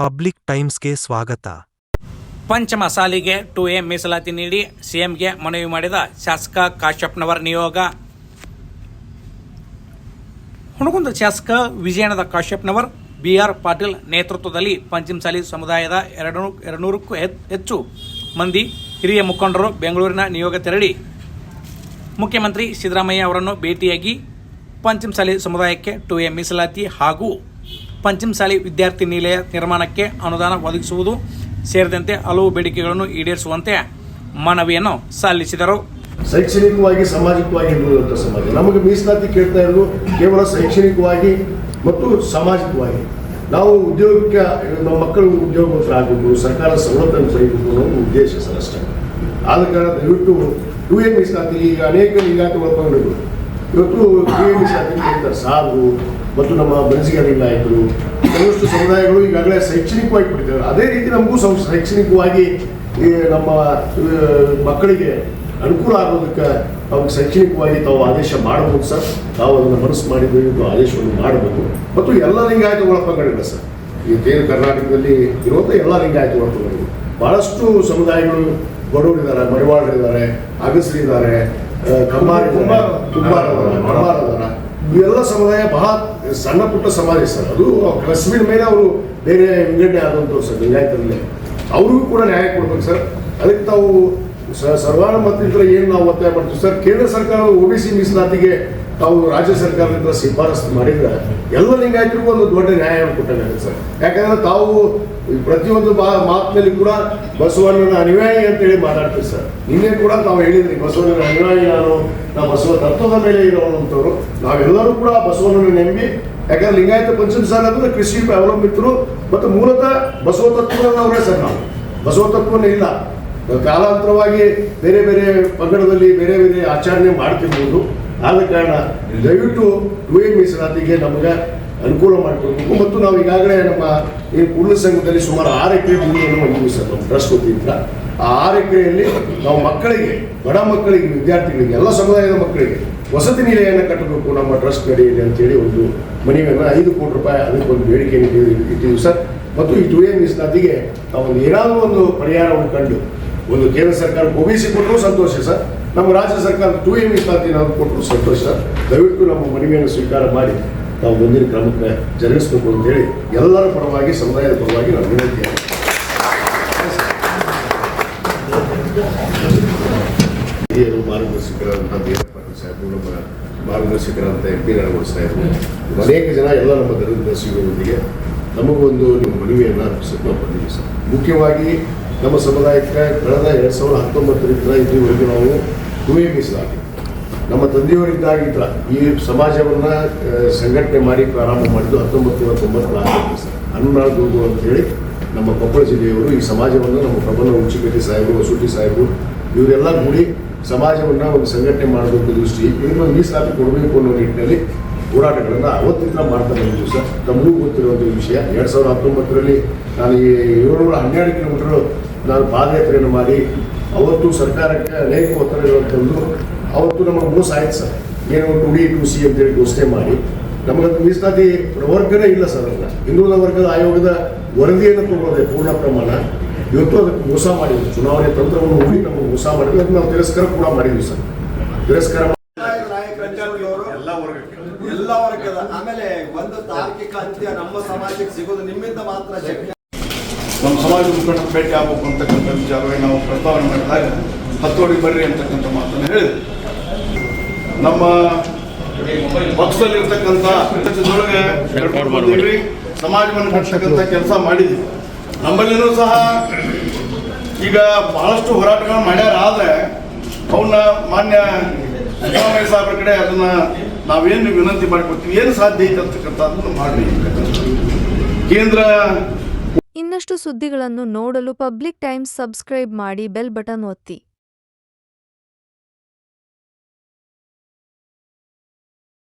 Public ಟೈಮ್ಸ್ಗೆ ಸ್ವಾಗತ. ಪಂಚಮ ಸಾಲಿಗೆ ಟು ಎ ಮೀಸಲಾತಿ ನೀಡಿ ಸಿಎಂಗೆ ಮನವಿ ಮಾಡಿದ ಶಾಸಕ ಕಾಶ್ಯಪ್ನವರ್ ನಿಯೋಗ. ಹುಣಗುಂದ ಶಾಸಕ ವಿಜಯನದ ಕಾಶ್ಯಪ್ನವರ್ ಬಿಆರ್ ಪಾಟೀಲ್ ನೇತೃತ್ವದಲ್ಲಿ ಪಂಚಮಸಾಲಿ ಸಮುದಾಯದ ಎರಡು, ಎರಡುನೂರಕ್ಕೂ ಹೆಚ್ಚು ಮಂದಿ ಹಿರಿಯ ಮುಖಂಡರು ಬೆಂಗಳೂರಿನ ನಿಯೋಗ ತೆರಳಿ. ಮುಖ್ಯಮಂತ್ರಿ ಸಿದ್ದರಾಮಯ್ಯ ಅವರನ್ನು ಭೇಟಿಯಾಗಿ ಪಂಚಮಸಾಲಿ ಸಮುದಾಯಕ್ಕೆ ಟು ಎ ಮೀಸಲಾತಿ ಹಾಗೂ ಪಂಚಮಸಾಲಿ ವಿದ್ಯಾರ್ಥಿ ನಿಲಯ ನಿರ್ಮಾಣಕ್ಕೆ ಅನುದಾನ ಒದಗಿಸುವುದು ಸೇರಿದಂತೆ ಹಲವು ಬೇಡಿಕೆಗಳನ್ನು ಈಡೇರಿಸುವಂತೆ ಮನವಿಯನ್ನು ಸಲ್ಲಿಸಿದರು. ಶೈಕ್ಷಣಿಕವಾಗಿ, ಸಾಮಾಜಿಕವಾಗಿ ಇರುವಂಥ ಸಮಾಜ. ನಮಗೆ ಮೀಸಲಾತಿ ಕೇಳ್ತಾ ಇರೋದು ಕೇವಲ ಶೈಕ್ಷಣಿಕವಾಗಿ ಮತ್ತು ಸಾಮಾಜಿಕವಾಗಿ. ನಾವು ಉದ್ಯೋಗಕ್ಕೆ, ನಮ್ಮ ಮಕ್ಕಳು ಉದ್ಯೋಗವಂತರಾಗಬೇಕು ಸರ್ಕಾರ ಸವಲತ್ತನ್ನು ಸಹಿಬೇಕು ಅನ್ನೋ ಉದ್ದೇಶ ಸರ್ ಅಷ್ಟೇ. ಆದ ಕಾರಣ ದಯವಿಟ್ಟು ಟು ಎ ಮೀಸಲಾತಿ ಈಗ ಅನೇಕ ಲಿಂಗಾಯತ ಒಳಪಂಗಡಗಳು ಇವತ್ತು ಮೀಸಲಾತಿ ಕೇಳ್ತಾರೆ ಸಾಧು ಮತ್ತು ನಮ್ಮ ಬನಸಿಗ ನಾಯಕರು ಕೆಲವಷ್ಟು ಸಮುದಾಯಗಳು ಈಗಾಗಲೇ ಶೈಕ್ಷಣಿಕವಾಗಿ ಬಿಟ್ಟಿದ್ದಾರೆ ಅದೇ ರೀತಿ ನಮಗೂ ಸಂ- ಶೈಕ್ಷಣಿಕವಾಗಿ ನಮ್ಮ ಮಕ್ಕಳಿಗೆ ಅನುಕೂಲ ಆಗೋದಕ್ಕೆ ಅವ್ರಿಗೆ ಶೈಕ್ಷಣಿಕವಾಗಿ ತಾವು ಆದೇಶ ಮಾಡಬಹುದು ಸರ್. ತಾವು ಅದನ್ನು ಮನಸ್ಸು ಮಾಡಿ ದಯವಿಟ್ಟು ಆದೇಶವನ್ನು ಮಾಡಬೇಕು. ಮತ್ತು ಎಲ್ಲ ಲಿಂಗಾಯತ ಒಳಪಂಗಡಗಳು ಸರ್. ತೇರು ಕರ್ನಾಟಕದಲ್ಲಿ ಇರುವಂಥ ಎಲ್ಲ ಲಿಂಗಾಯತ ಒಳಪಂಗಡಗಳು. ಭಾಳಷ್ಟು ಸಮುದಾಯಗಳು ಬಡವರಿದ್ದಾರೆ, ಮಡಿವಾಳರಿದ್ದಾರೆ ಅಗಸರಿದ್ದಾರೆ ಕಮ್ಮಾರ ಇವೆಲ್ಲ ಸಮುದಾಯ ಬಹಳ ಸಣ್ಣ ಪುಟ್ಟ ಸಮಾಜ ಸರ್. ಅದು ಕಸಬಿನ ಮೇಲೆ ಅವರು ಬೇರೆ ವಿಂಗಡಣೆ ಆದಂತ ಸರ್ ನ್ಯಾಯದಲ್ಲಿ ಅವ್ರಿಗೂ ಕೂಡ ನ್ಯಾಯ ಕೊಡ್ಬೇಕು ಸರ್. ಅದಕ್ಕೆ ತಾವು ಸರ್ವಾನುಮತ ಏನು ನಾವು ಒತ್ತಾಯ ಮಾಡ್ತೀವಿ ಸರ್. ಕೇಂದ್ರ ಸರ್ಕಾರ ಒ ಬಿ ಸಿ ಮೀಸಲಾತಿಗೆ ತಾವು ರಾಜ್ಯ ಸರ್ಕಾರದಿಂದ ಶಿಫಾರಸು ಮಾಡಿದ್ರೆ ಎಲ್ಲ ಲಿಂಗಾಯತರಿಗೂ ಒಂದು ದೊಡ್ಡ ನ್ಯಾಯ ಕೊಟ್ಟಾಗುತ್ತೆ ಸರ್. ಯಾಕಂದ್ರೆ ತಾವು ಪ್ರತಿಯೊಂದು ಬಾ ಮಾತಿನಲ್ಲಿ ಕೂಡ ಬಸವಣ್ಣನ ಅನುಯಾಯಿ ಅಂತೇಳಿ ಮಾತಾಡ್ತೀವಿ ಸರ್. ನಿನ್ನೆ ಕೂಡ ತಾವು ಹೇಳಿದ್ರಿ, ಬಸವಣ್ಣನ ಅನುಯಾಯಿ ನಾನು, ನಾವು ಬಸವ ತತ್ವದ ಮೇಲೆ ಇರೋವಂಥವ್ರು ನಾವೆಲ್ಲರೂ ಕೂಡ ಬಸವಣ್ಣನ ನಂಬಿ, ಯಾಕಂದ್ರೆ ಲಿಂಗಾಯತ ಪಂಚಮ ಸಾಲ ಅಂದ್ರೆ ಕೃಷಿ ಅವಲಂಬಿತರು ಮತ್ತು ಮೂಲತಃ ಬಸವ ತತ್ವದವರೇ ಸರ್ ನಾವು. ಬಸವ ತತ್ವನೇ ಇಲ್ಲ. ಕಾಲಾಂತರವಾಗಿ ಬೇರೆ ಬೇರೆ ಪಂಗಡದಲ್ಲಿ ಬೇರೆ ಬೇರೆ ಆಚರಣೆ ಮಾಡ್ತಿರ್ಬೋದು. ಆದ ಕಾರಣ ದಯವಿಟ್ಟು ಟು ಎ ಮೀಸಲಾತಿಗೆ ನಮಗೆ ಅನುಕೂಲ ಮಾಡಿಕೊಡ್ಬೇಕು ಮತ್ತು ನಾವು ಈಗಾಗಲೇ ನಮ್ಮ ಈ ಕೂಡಲ ಸಂಘದಲ್ಲಿ ಸುಮಾರು ಆರು ಎಕರೆ ಭೂಮಿಯನ್ನು ಸರ್ ನಮ್ಮ ಟ್ರಸ್ಟ್ ವತಿಯಿಂದ ಆ ಆರು ಎಕರೆಯಲ್ಲಿ ನಾವು ಮಕ್ಕಳಿಗೆ, ಬಡ ಮಕ್ಕಳಿಗೆ, ವಿದ್ಯಾರ್ಥಿಗಳಿಗೆ, ಎಲ್ಲ ಸಮುದಾಯದ ಮಕ್ಕಳಿಗೆ ವಸತಿ ನಿಲಯವನ್ನು ಕಟ್ಟಬೇಕು ನಮ್ಮ ಟ್ರಸ್ಟ್ ನಡೆಯಲಿ ಅಂತೇಳಿ ಒಂದು ಮನವಿಯನ್ನು ಐದು ಕೋಟಿ ರೂಪಾಯಿ ಅದಕ್ಕೊಂದು ಬೇಡಿಕೆಯನ್ನು ಇಟ್ಟಿದ್ದೀವಿ ಸರ್. ಮತ್ತು ಈ ಟು ಎ ಮೀಸಲಾತಿಗೆ ನಾವು ಏನಾದರೂ ಒಂದು ಪರಿಹಾರವನ್ನು ಕಂಡು ಒಂದು ಕೇಂದ್ರ ಸರ್ಕಾರ ಕೊಟ್ಟರು ಸಂತೋಷ ಸರ್. ನಮ್ಮ ರಾಜ್ಯ ಸರ್ಕಾರ ಟೂ ಎ ಮೀಸಲಾತಿ ನಾವು ಕೊಟ್ಟರು ಸಂತೋಷ. ದಯವಿಟ್ಟು ನಮ್ಮ ಮನವಿಯನ್ನು ಸ್ವೀಕಾರ ಮಾಡಿ ನಾವು ಮುಂದಿನ ಕ್ರಮಕ್ಕೆ ಜರುಗಿಸಬೇಕು ಅಂತೇಳಿ ಎಲ್ಲರ ಪರವಾಗಿ, ಸಮುದಾಯದ ಪರವಾಗಿ ನಾನು ವಿನಂತಿ ಮಾರ್ಗದರ್ಶಕರಾದಂಥ ದೇವಪ್ಪ ಸಾಹೇಬರು ಮಾರ್ಗದರ್ಶಕರಾದಂಥ ಎಂ ಪಿ ನಾರಾಯಣ ಸಾಹೇಬರು, ಅನೇಕ ಜನ ಎಲ್ಲ ನಮ್ಮ ಧರ್ಮದರ್ಶಿಗಳೊಂದಿಗೆ ನಮಗೊಂದು ನಿಮ್ಮ ಮನವಿಯನ್ನು ಸರ್. ಮುಖ್ಯವಾಗಿ ನಮ್ಮ ಸಮುದಾಯಕ್ಕೆ ಕಳೆದ ಎರಡು ಸಾವಿರದ ಹತ್ತೊಂಬತ್ತರಿಂದ ಇಲ್ಲಿವರೆಗೂ ನಾವು ಟುವೆ ಮೀಸಲಾತಿ ನಮ್ಮ ತಂದೆಯವರಿದ್ದಾಗಿದ್ದ ಈ ಸಮಾಜವನ್ನು ಸಂಘಟನೆ ಮಾಡಿ ಪ್ರಾರಂಭ ಮಾಡಿದ್ದು ಹತ್ತೊಂಬತ್ತು ನೂರ ಆಗಿದೆ ಸರ್. ಹನುಮನಾಳ್ ಗುರು ಅಂತೇಳಿ ನಮ್ಮ ಕೊಪ್ಪಳ ಜಿಲ್ಲೆಯವರು ಈ ಸಮಾಜವನ್ನು ನಮ್ಮ ಪ್ರಬಲ ಉಚ್ಚಿಕಟ್ಟಿ ಸಾಹೇಬರು ವಸೂಟಿ ಸಾಹೇಬರು, ಇವರೆಲ್ಲ ಕೂಡಿ ಸಮಾಜವನ್ನು ಒಂದು ಸಂಘಟನೆ ಮಾಡಬೇಕು ದೃಷ್ಟಿ ಇದನ್ನು ಮೀಸಲಾತಿ ಕೊಡಬೇಕು ಅನ್ನೋ ನಿಟ್ಟಿನಲ್ಲಿ ಹೋರಾಟಗಳನ್ನು ಅವತ್ತಿಂದ ಮಾಡ್ತಾ ಬಂದಿದ್ದು ಸರ್. ತಮಗೂ ಗೊತ್ತಿರುವಂಥ ವಿಷಯ. ಎರಡು ಸಾವಿರದ ಹತ್ತೊಂಬತ್ತರಲ್ಲಿ ನಾನು ಈ ಏಳ್ನೂರ ಹನ್ನೆರಡು ಕಿಲೋಮೀಟರ್ ನಾನು ಪಾದಯಾತ್ರೆಯನ್ನು ಮಾಡಿ, ಅವತ್ತು ಸರ್ಕಾರಕ್ಕೆ ಅನೇಕ ಒತ್ತಡಗಳನ್ನು ತಂದು ಅವತ್ತು ನಮಗೆ ಮೋಸ ಆಯ್ತು ಸರ್. ಏನು ಡಿ ಟು ಸಿ ಅಂತೇಳಿ ಘೋಷಣೆ ಮಾಡಿ. ನಮಗದು ಮೀಸಲಾತಿ ವರ್ಗನೇ ಇಲ್ಲ ಸರ್ ಅದನ್ನ ಹಿಂದುಳಿದ ವರ್ಗದ ಆಯೋಗದ ವರದಿಯನ್ನು ತಗೊಳ್ಳೋದೆ ಪೂರ್ಣ ಪ್ರಮಾಣ. ಇವತ್ತು ಅದಕ್ಕೆ ಮೋಸ ಮಾಡಿದ್ವಿ ಚುನಾವಣೆ ತಂತ್ರವನ್ನು ಹೂಡಿ ನಮಗೆ ಮೋಸ ಮಾಡಿದ್ವಿ ಅದನ್ನ ನಾವು ತಿರಸ್ಕಾರ ಕೂಡ ಮಾಡಿದ್ವಿ ಸರ್. ತಿರಸ್ಕಾರ ಎಲ್ಲ ವರ್ಗದ, ಆಮೇಲೆ ಒಂದು ತಾರ್ಕಿಕ ಅಂತ್ಯ ನಮ್ಮ ಸಮಾಜಕ್ಕೆ ಸಿಗೋದು ನಿಮ್ಮಿಂದ ಮಾತ್ರ ನಮ್ಮ ಸಮಾಜ ಮುಖಂಡ ಭೇಟಿ ಆಗಬೇಕು ಅಂತಕ್ಕಂಥ ವಿಚಾರವಾಗಿ ನಾವು ಪ್ರಸ್ತಾವನೆ ಮಾಡಿದಾಗ ಹತ್ತೋಡಿ ಬರ್ರಿ ಅಂತಕ್ಕಂಥ ಮಾತನ್ನು ಹೇಳಿದೆ ನಮ್ಮ ಪಕ್ಷದಲ್ಲಿರ್ತಕ್ಕಂಥ ಸಮಾಜವನ್ನು ಕಟ್ಟತಕ್ಕಂಥ ಕೆಲಸ ಮಾಡಿದ್ವಿ. ನಮ್ಮಲ್ಲಿನೂ ಸಹ ಈಗ ಬಹಳಷ್ಟು ಹೋರಾಟಗಳನ್ನು ಮಾಡ್ಯಾರ, ಆದರೆ ಅವನ್ನ ಮಾನ್ಯ ಸಿದ್ದರಾಮಯ್ಯ ಸಾಹೇಬ್ರ ಕಡೆ ಅದನ್ನ ನಾವೇನು ವಿನಂತಿ ಮಾಡಿಕೊಡ್ತೀವಿ, ಏನು ಸಾಧ್ಯ ಐತೆ ಅಂತಕ್ಕಂಥದ್ದನ್ನು ಮಾಡಿ ಕೇಂದ್ರ ಇನ್ನಷ್ಟು ಸುದ್ದಿಗಳನ್ನು ನೋಡಲು ಪಬ್ಲಿಕ್ ಟೈಮ್ಸ್ ಸಬ್ಸ್ಕ್ರೈಬ್ ಮಾಡಿ ಬೆಲ್ ಬಟನ್ ಒತ್ತಿ.